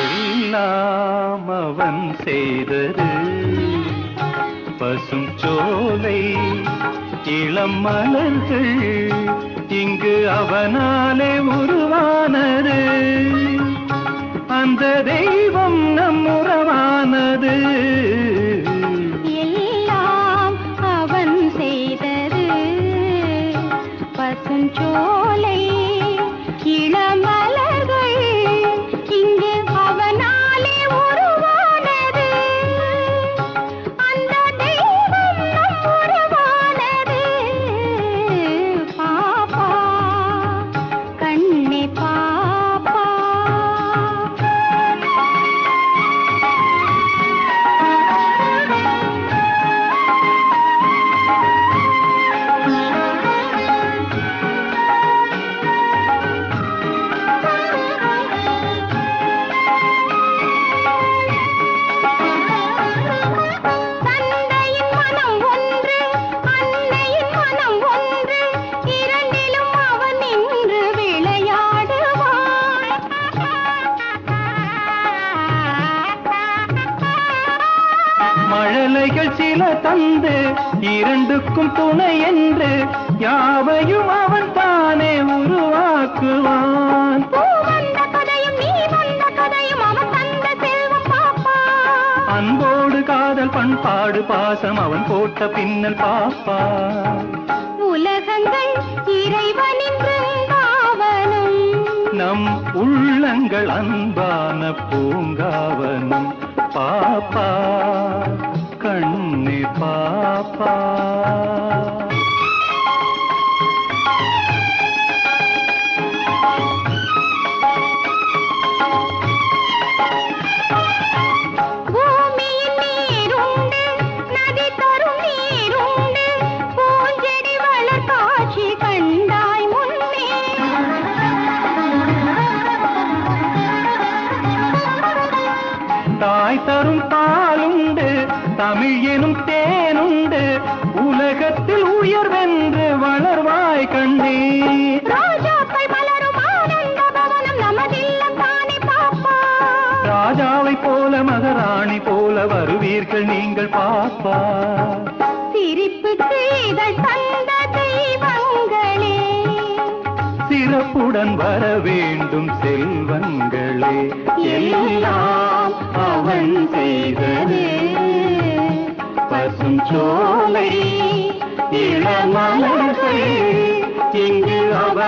எல்லாம் அவன் செய்தது. பசும் சோலை இளம் மலர்கள் இங்கு அவனாலே உருவாய் மழலைகள் சில தந்து இரண்டுக்கும் துணை என்று யாவையும் அவன் தானே உருவாக்குவான். அன்போடு காதல் பண்பாடு பாசம் அவன் போட்ட பின்னல் பாப்பா. உலகங்கள் இறைவனின் நம் உள்ளங்கள் அன்பான பூங்காவனம் பாப்பா. கண்ணே பாப்பா. தாய் தரும் பாலுண்டு தமிழ் எனும் தேனுண்டு உலகத்தில் உயர்வென்று வளர்வாய் பாப்பா ராஜாவை போல மகாராணி போல வருவீர்கள் நீங்கள் பாப்பா சிரிப்புக்கு இதழ் தந்த தெய்வங்களே. சிறப்புடன் வர வேண்டும் செல்வங்களே. எல்லாம் அவன் செய்தது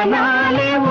இங்கு